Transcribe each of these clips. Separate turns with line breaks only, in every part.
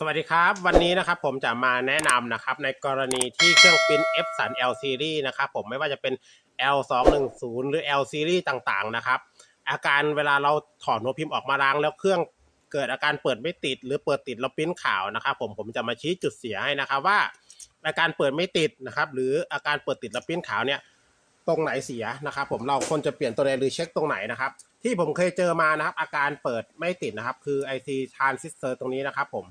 สวัสดีครับวันนี้นะครับผมจะมาแนะนำนะครับในกรณีที่เครื่องปิ้น F สัน L series นะครับผมไม่ว่าจะเป็น L 2 1 0 หรือ L series ต่างๆนะครับอาการเวลาเราถอดหัวพิมพ์ออกมาล้างแล้วเครื่องเกิดอาการเปิดไม่ติด หรือเปิดติดแล้วปิ้นขาวนะครับผมผมจะมาชี้จุดเสียให้นะครับว่า อาการเปิดไม่ติดนะครับหรืออาการเปิดติดแล้วปิ้นขาวเนี่ยตรงไหนเสียนะครับผมเราควรจะเปลี่ยนตัวใดหรือเช็คตรงไหนนะครับที่ผมเคยเจอมานะครับอาการเปิดไม่ติดนะครับคือ IC transistor ตรงนี้นะครับผม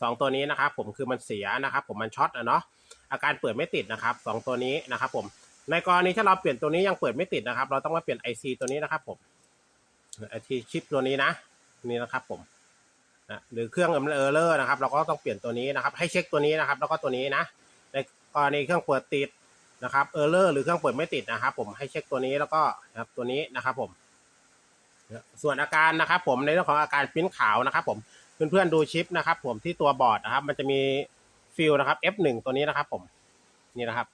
สองตัวนี้นะครับผมคือมันเสียนะครับ ผมมันช็อตอะเนาะอาการเปิดไม่ติดนะครับสองตัวนี้นะครับผมในกรณีถ้าเราเปลี่ยนตัวนี้ยังเปิดไม่ติดนะครับ เราต้องมาเปลี่ยน IC ตัวนี้นะครับผม IC ชิปตัวนี้นะนี่นะครับผมนะหรือเครื่องเออร์เลอร์นะครับ เราก็ต้องเปลี่ยนตัวนี้นะครับ ให้เช็คตัวนี้นะครับ แล้วก็ตัวนี้นะในกรณีเครื่องเปิดติดนะครับเออร์เลอร์หรือเครื่องเปิดไม่ติดนะครับ ผมให้เช็คตัวนี้แล้วก็นะครับตัวนี้นะครับผมส่วนอาการนะครับผมในเรื่องของอาการปิ้นขาวนะครับ ผม เพื่อนๆดูชิปนะครับ ผมที่ตัวบอร์ดนะครับ มันจะมีฟิลนะครับ F1 ตัวนี้นะครับ ผมนี่นะครับ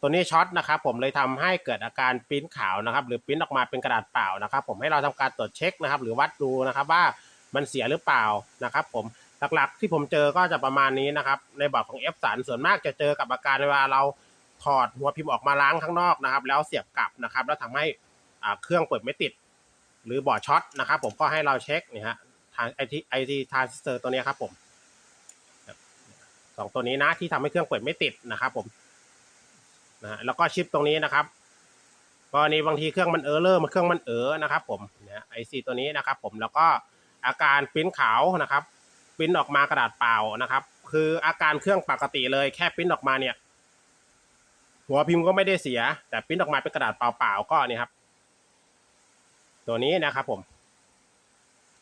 ตัวนี้ช็อตนะครับ ผมเลยทำให้เกิดอาการปริ้นขาวนะครับ หรือปริ้นออกมาเป็นกระดาษเปล่านะครับ ผมให้เราทำการตรวจเช็คนะครับ หรือวัดดูนะครับว่ามันเสียหรือเปล่านะครับ ผมหลักๆที่ผมเจอก็จะประมาณนี้นะครับ ในบอร์ดของ F สันส่วนมากจะเจอกับอาการเวลาเราถอดหัวพิมพ์ออกมาล้างข้างนอกนะครับ แล้วเสียบกลับนะครับ แล้วทำให้เครื่องเปิดไม่ติด หรือบอร์ดช็อตนะครับ ผมก็ให้เราเช็คนี่ฮะ ไอทีไอทีทรานซิสเตอร์ตัวนี้ครับผมสองตัวนี้นะที่ทำให้เครื่องเปิดไม่ติดนะครับผมนะแล้วก็ชิปตรงนี้นะครับกรณีบางทีเครื่องมันเออเลอร์มันเครื่องมันเออนะครับ ผมเนี่ยไอซีตัวนี้นะครับ ผมแล้วก็อาการปริ้นขาวนะครับปริ้นออกมากระดาษเปล่านะครับ คืออาการเครื่องปกติเลยแค่ปริ้นออกมาเนี่ย หัวพิมพ์ก็ไม่ได้เสีย แต่ปริ้นออกมาเป็นกระดาษเปล่าๆก็นี่ครับ ตัวนี้นะครับผม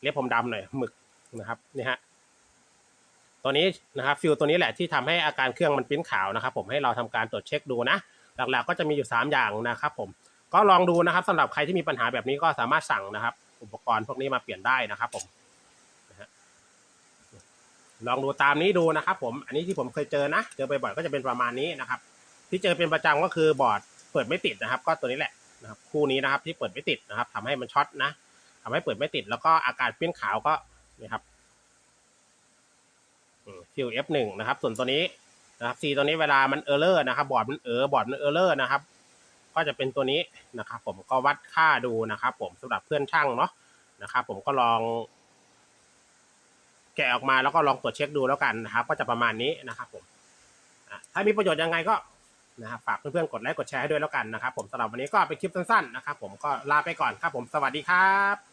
เรียกผมดำหน่อยหมึกนะครับนี่ฮะตัวนี้นะครับฟิลตัวนี้แหละที่ทำให้อาการเครื่องมันปิ้นขาวนะครับ ผมให้เราทำการตรวจเช็คดูนะ หลักๆก็จะมีอยู่ 3 อย่างนะครับผมก็ลองดูนะครับสำหรับใครที่มีปัญหาแบบนี้ก็สามารถสั่งนะครับ อุปกรณ์พวกนี้มาเปลี่ยนได้นะครับ ผมลองดูตามนี้ดูนะครับ ผมอันนี้ที่ผมเคยเจอนะเจอบ่อยๆก็จะเป็นประมาณนี้นะครับ ที่เจอเป็นประจำก็คือบอร์ดเปิดไม่ติดนะครับ ก็ตัวนี้แหละนะครับ คู่นี้นะครับที่เปิดไม่ติดนะครับทำให้มันช็อตนะ ทำให้เปิดไม่ติด แล้วก็อาการเปรี้ยนขาวก็นี่ครับฟิว F1 นะครับ ส่วนตัวนี้นะครับ C ตัวนี้เวลามันเออร์เลอร์นะครับ บอร์ดมันเออบอร์ดมันเออร์เลอร์นะครับ ก็จะเป็นตัวนี้นะครับ ผมก็วัดค่าดูนะครับ ผมสำหรับเพื่อนช่างเนาะนะครับ ผมก็ลอง แกะออกมาแล้วก็ลองตรวจเช็คดูแล้วกันนะครับ ก็จะประมาณนี้นะครับ ผมถ้ามีประโยชน์ยังไงก็นะครับฝากเพื่อนๆกดไลค์กดแชร์ให้ด้วยแล้วกันนะครับ ผมสำหรับวันนี้ก็เป็นคลิปสั้นๆนะครับ ผมก็ลาไปก่อนครับ ผมสวัสดีครับ